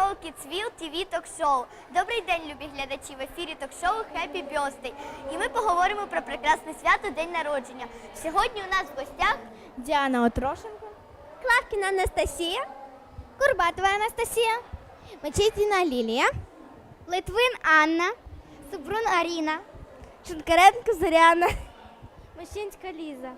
шоу Kidsville TV ток-шоу. Добрий день, любі глядачі! В ефірі ток-шоу Happy Birthday. І ми поговоримо про прекрасне свято День народження. Сьогодні у нас в гостях Діана Отрошенко. Клавкіна Анастасія, Курбатова Анастасія. Мечетіна Лілія. Литвин Анна, Супрун Аріна. Шункаренко Зоряна. Мощинська Ліза.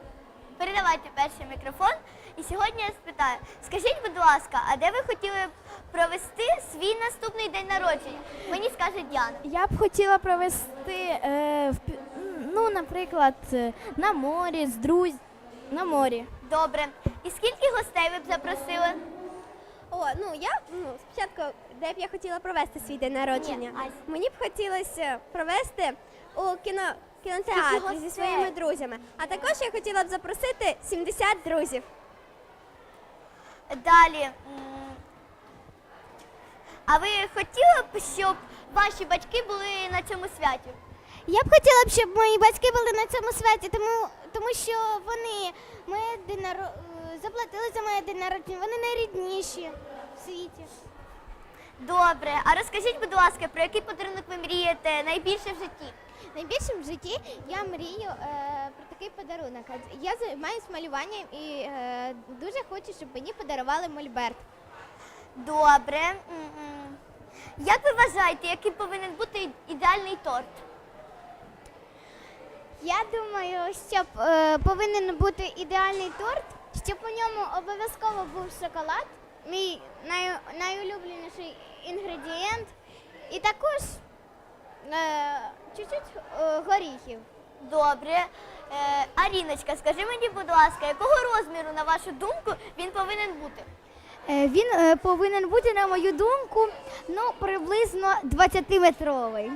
Передавайте перший мікрофон. І сьогодні я спитаю, скажіть, будь ласка, а де ви хотіли б провести свій наступний день народження? Мені скаже Діана. Я б хотіла провести, е, в пі- ну, наприклад, е, на морі з друзями. На морі. Добре. І скільки гостей ви б запросили? О, ну я ну спочатку, де б я хотіла провести свій день народження. Ні, Ась. Мені б хотілося провести у кіно Скільки кінотеатрі гостей? зі своїми друзями. А також я хотіла б запросити 70 друзів. Далі. м, А ви хотіли б, щоб ваші батьки були на цьому святі? Я б хотіла б, щоб мої батьки були на цьому святі, тому, тому що вони моє день наро... заплатили за моє день народження, вони найрідніші в світі. Добре. А розкажіть, будь ласка, про який подарунок ви мрієте найбільше в житті? Найбільше в житті я мрію е, про такий подарунок. Я займаюся малюванням і е, дуже хочу, щоб мені подарували мольберт. Добре. М-м. Як ви вважаєте, який повинен бути ідеальний торт? Я думаю, щоб е, повинен бути ідеальний торт, щоб у ньому обов'язково був шоколад, мій най, найулюбленіший інгредієнт, і також е, чуть-чуть е, горіхів. Добре. Е, Аріночка, скажи мені, будь ласка, якого розміру, на вашу думку, він повинен бути? Е, він е, повинен бути, на мою думку, ну, приблизно 20-метровий.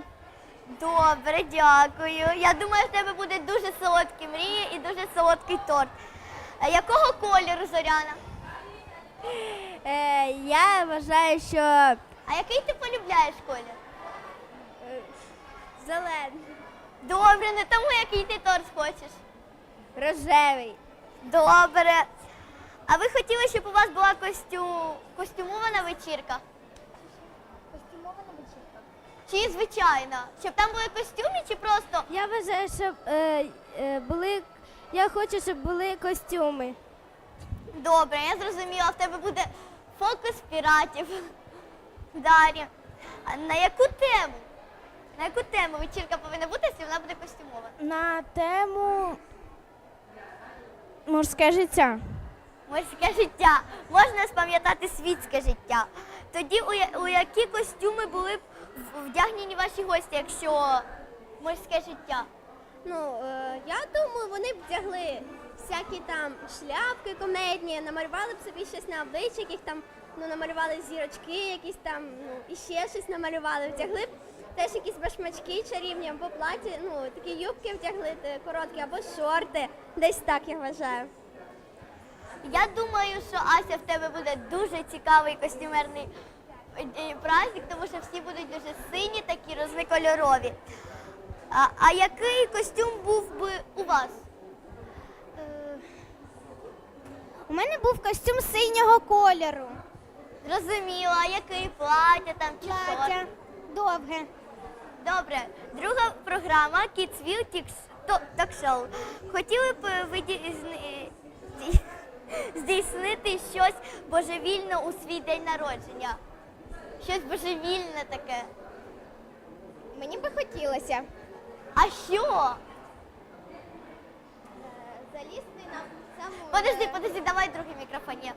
Добре, дякую. Я думаю, в тебе буде дуже солодкі мрії і дуже солодкий торт. Якого кольору зоряна? Е, я вважаю, що А який ти полюбляєш колір? зелений, Добре, не тому, який ти торт хочеш. рожевий. Добре. А ви хотіли, щоб у вас була костю... костюмована вечірка? Костюмована вечірка. Чи звичайна? Щоб там були костюми, чи просто Я вважаю, щоб е, е, були. Я хочу, щоб були костюми. добре, я зрозуміла, в тебе буде фокус піратів. Далі. А на яку тему? На яку тему вечірка повинна бути, якщо вона буде костюмована? На тему морське життя. Морське життя. Можна спам'ятати світське життя. Тоді у, які костюми були б вдягнені ваші гості, якщо морське життя? Ну е, я думаю, вони б вдягли всякі там шляпки комедні, намалювали б собі щось на обличчя, яких там ну намалювали зірочки, якісь там ну і ще щось намалювали. Вдягли б теж якісь башмачки чарівні або платі, ну такі юбки вдягли короткі або шорти. Десь так я вважаю. Я думаю, що Ася в тебе буде дуже цікавий костюмерний е, е, праздник, тому що всі будуть дуже сині, такі різнокольорові. А, а який костюм був би у вас? У мене був костюм синього кольору. Зрозуміло, а який плаття там чи Плаття шорти? довге. Добре, друга програма Kidsville Tix- То- Talk Show. Хотіли б е, ви ді- зни- ді- здійснити щось божевільне у свій день народження? Щось божевільне таке. Мені би хотілося А що? залізти на саму. Подожди, подожди, давай другий мікрофон. Ні.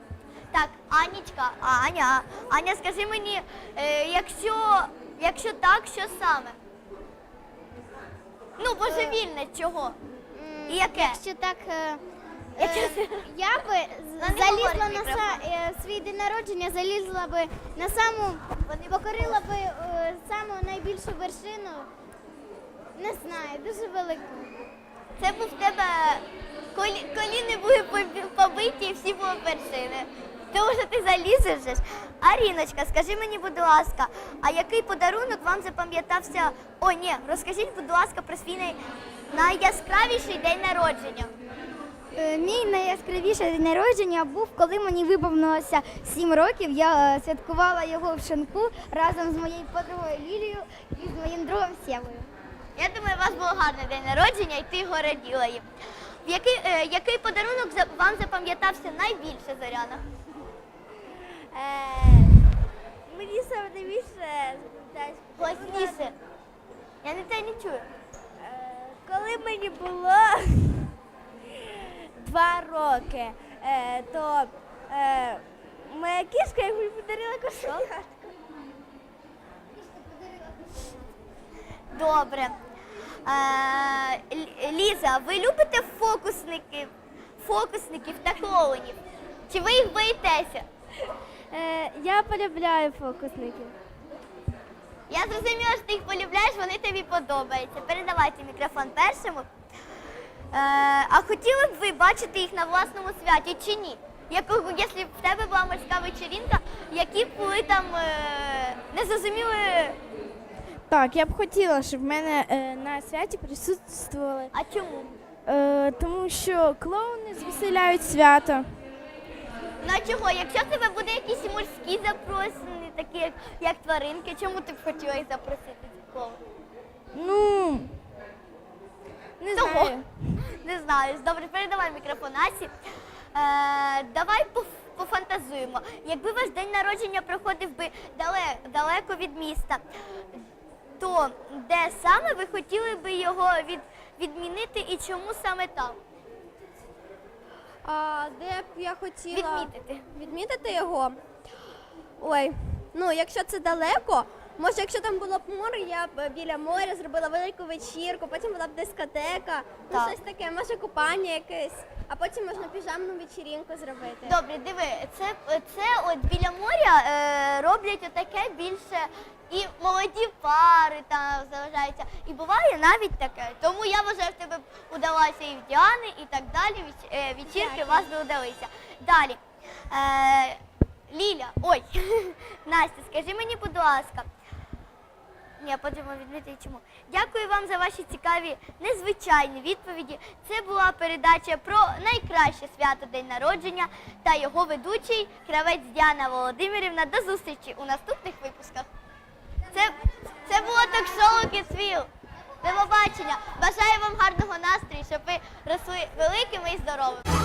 Так, Анічка, Аня, Аня, скажи мені, е, якщо, якщо так, що саме? Ну, божевільне, чого? І яке? Якщо так, е, е, я би залізла на са, е, свій день народження, залізла би на саму, покорила би е, саму найбільшу вершину. Не знаю, дуже велику. Це був в тебе колі, коліни були побі- побиті і всі були вершини. Тому що ти залізеш. же ж. Аріночка, скажи мені, будь ласка, а який подарунок вам запам'ятався? О, ні, розкажіть, будь ласка, про свій най... найяскравіший день народження. Е, Мій найяскравіший день народження був, коли мені виповнилося 7 років. Я е, святкувала його в шинку разом з моєю подругою Лілією і з моїм другом Сєвою. Я думаю, у вас був гарний день народження, і ти його раділа їм. Який, е, який подарунок вам запам'ятався найбільше, Зоряна? Мені саме найбільше Голосніше. Я не те не чую. коли мені було два роки, е, то е, моя кішка мені подарила кошельок. Добре. Е, Ліза, ви любите фокусників, фокусників та клоунів? Чи ви їх боїтеся? Я полюбляю фокусників. Я зрозуміла, що ти їх полюбляєш, вони тобі подобаються. Передавайте мікрофон першому. Е, а хотіли б ви бачити їх на власному святі чи ні? Якщо б в тебе була морська вечерінка, які б були там е, не зрозуміли. Так, я б хотіла, щоб в мене е, на святі присутствували, А чому? е, тому що клоуни звеселяють свято. Ну а чого? Якщо в тебе буде якісь морські запросини, такі як тваринки, чому ти б хотіла їх запросити такого? Ну не Того. знаю. Не знаю. Добре, передавай мікрофон Асі. Е, давай поф- пофантазуємо. Якби ваш день народження проходив би далеко, далеко від міста, то де саме ви хотіли би його від, відмінити і чому саме там? А де б я хотіла Відмітити. відмітити його? Ой, ну якщо це далеко, може, якщо там було б море, я б біля моря зробила велику вечірку, потім була б дискотека, ну Так. щось таке, може купання якесь, а потім можна піжамну вечірінку зробити. Добре, диви, це, це от біля моря е, роблять отаке більше і молоді пари там заважаються. І буває навіть таке. Тому я вважаю, в тебе удалося і в Діани, і так далі. Веч- е, вечірки у вас би удалися. Далі. Е, Ліля, ой, Настя, скажи мені, будь ласка. Ні, потім відмітити чому. Дякую вам за ваші цікаві незвичайні відповіді. Це була передача про найкраще свято День народження та його ведучий кравець Діана Володимирівна. До зустрічі у наступних випусках. Це, це було ток-шоу Кіцвіл. До побачення. Бажаю вам гарного настрою, щоб ви росли великими і здоровими.